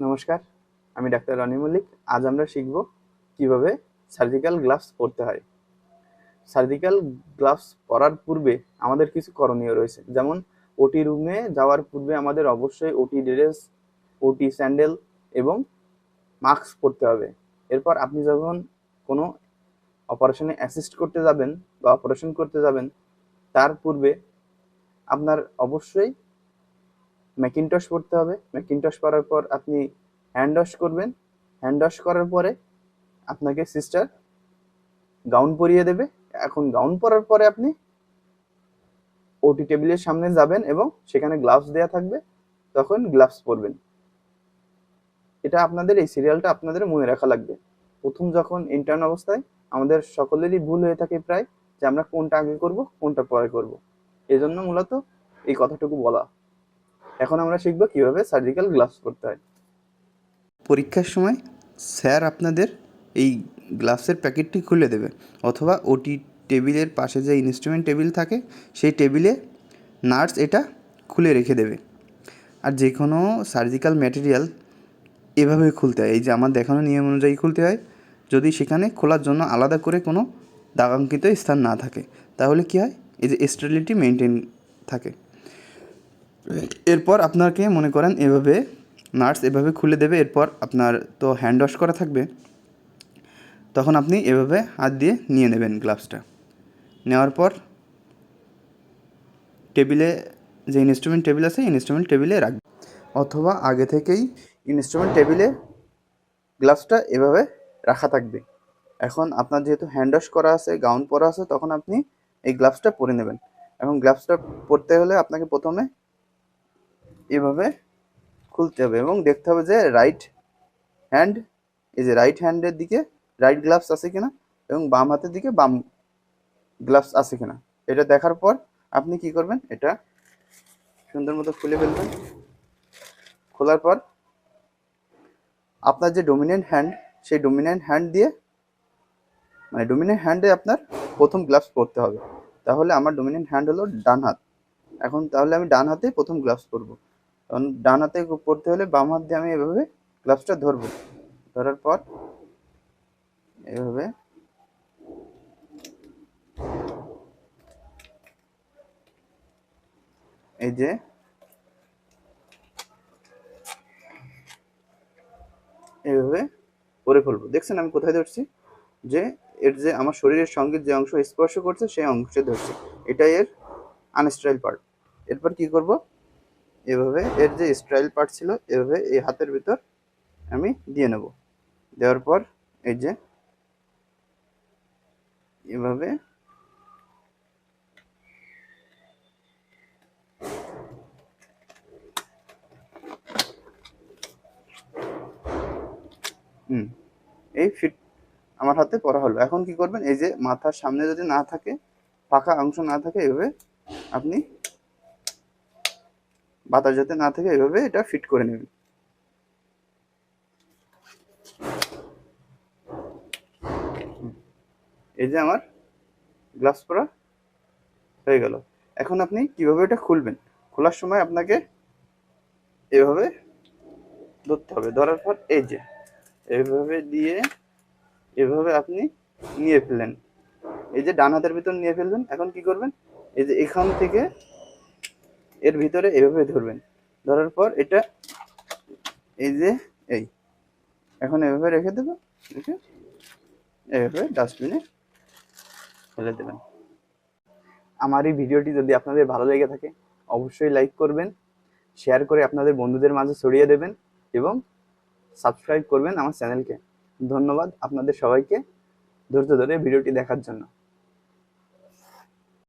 নমস্কার, আমি ডাক্তার রনি মল্লিক। আজ আমরা শিখব কীভাবে সার্জিক্যাল গ্লাভস পরতে হয়। সার্জিক্যাল গ্লাভস পরার পূর্বে আমাদের কিছু করণীয় রয়েছে। যেমন ওটি রুমে যাওয়ার পূর্বে আমাদের অবশ্যই ওটি ড্রেস ওটি স্যান্ডেল এবং মাস্ক পরতে হবে। এরপর আপনি যখন কোনো অপারেশনে অ্যাসিস্ট করতে যাবেন বা অপারেশন করতে যাবেন, তার পূর্বে আপনার অবশ্যই ম্যাকিনটস পড়তে হবে। ম্যাকিনটস পরার পর আপনি হ্যান্ড ওয়াশ করবেন। হ্যান্ড ওয়াশ করার পরে আপনাকে সিস্টার গাউন পরিয়ে দেবে। এখন গাউন পরার পরে আপনি ওটি টেবিলের সামনে যাবেন এবং সেখানে গ্লাভস দেওয়া থাকবে। তখন গ্লাভস পরবেন। এটা আপনাদের এই সিরিয়ালটা আপনাদের মনে রাখা লাগবে। প্রথম যখন ইন্টার্ন অবস্থায়, আমাদের সকলেরই ভুল হয়ে থাকে প্রায় যে আমরা কোনটা আগে করব, কোনটা পরে করব। এই জন্য মূলত এই কথাটুকু বলা। এখন আমরা শিখব কীভাবে সার্জিক্যাল গ্লাভস করতে হয়। পরীক্ষার সময় স্যার আপনাদের এই গ্লাভসের প্যাকেটটি খুলে দেবে অথবা ওটি টেবিলের পাশে যে ইনস্ট্রুমেন্ট টেবিল থাকে, সেই টেবিলে নার্স এটা খুলে রেখে দেবে। আর যে কোনো সার্জিক্যাল ম্যাটেরিয়াল এভাবে খুলতে হয়। এই যে আমার দেখানো নিয়ম অনুযায়ী খুলতে হয়। যদি সেখানে খোলার জন্য আলাদা করে কোনো দাগাঙ্কিত স্থান না থাকে, তাহলে কী হয়? এই যে স্টেরিলিটি মেনটেন থাকে। এরপর আপনাকে মনে করেন এভাবে নার্স এভাবে খুলে দেবে, এরপর আপনার তো হ্যান্ড ওয়াশ করা থাকবে। তখন আপনি এভাবে হাত দিয়ে নিয়ে নেবেন গ্লাভসটা নেওয়ার পর টেবিলে যে ইনস্ট্রুমেন্ট টেবিল আছে ইনস্ট্রুমেন্ট টেবিলে রাখবেন অথবা আগে থেকেই ইনস্ট্রুমেন্ট টেবিলে গ্লাভসটা এভাবে রাখা থাকবে। এখন আপনার যেহেতু হ্যান্ড ওয়াশ করা আছে গাউন পরা আছে, তখন আপনি এই গ্লাভসটা পরে নেবেন। এখন গ্লাভসটা পরতে হলে আপনাকে প্রথমে এভাবে খুলতে হবে এবং দেখতে হবে যে রাইট হ্যান্ড এই যে রাইট হ্যান্ডের দিকে রাইট গ্লাভস আছে কিনা এবং বাম হাতের দিকে বাম গ্লাভস আছে কিনা। এটা দেখার পর আপনি কি করবেন? এটা সুন্দর মতো খুলে ফেলবেন। খোলার পর আপনার যে ডোমিনেন্ট হ্যান্ড সেই ডোমিনেন্ট হ্যান্ড দিয়ে মানে ডোমিনেন্ট হ্যান্ডে আপনার প্রথম গ্লাভস পরতে হবে। তাহলে আমার ডোমিনেন্ট হ্যান্ড হলো ডান হাত। এখন তাহলে আমি ডান হাতে প্রথম গ্লাভস পরবো। কারণ ডান হাতে পড়তে হলে বাম হাত দিয়ে আমি এভাবে গ্লাভসটা ধরবো। ধরার পর এভাবে এই যে এইভাবে পরে ফেলব। দেখছেন আমি কোথায় ধরছি? যে এর যে আমার শরীরের সঙ্গে যে অংশ স্পর্শ করছে, সেই অংশে ধরছে। এটাই এর আনস্টাইল পার্ট। এরপর কি করব? এভাবে এর যে স্টাইল পার্ট ছিল, এভাবে এই হাতের ভিতর আমি দিয়ে নেব। দেওয়ার পর এই যে এভাবে হুম, এই ফিট আমার হাতে পরা হলো। এখন কি করবেন? এই যে মাথার সামনে যদি না থাকে, ফাঁকা অংশ না থাকে, এভাবে আপনি বাতাস যাতে না থাকে, এভাবে এটা ফিট করে নেবেন এই যে আমার গ্লাস পরা হয়ে গেল। এখন আপনি কীভাবে এটা খুলবেন? খোলার সময় আপনাকে এভাবে ধরতে হবে। ধরার পর এই যে, এভাবে দিয়ে, এভাবে আপনি নিয়ে ফেলেন এই যে ডান হাতের ভিতর নিয়ে ফেলবেন। এখন কি করবেন? এই যে এখান থেকে এর ভিতরে এভাবে ধরবেন। ধরার পর এটা এই যে এই। এখন এভাবে রেখে দেবো, রেখে এভাবে ডাস্টবিনে ফেলে দেবেন। আমার এই ভিডিওটি যদি আপনাদের ভালো লেগে থাকে, অবশ্যই লাইক করবেন শেয়ার করে আপনাদের বন্ধুদের মাঝে ছড়িয়ে দেবেন এবং সাবস্ক্রাইব করবেন আমার চ্যানেলকে ধন্যবাদ আপনাদের সবাইকে ধৈর্য ধরে ভিডিওটি দেখার জন্য।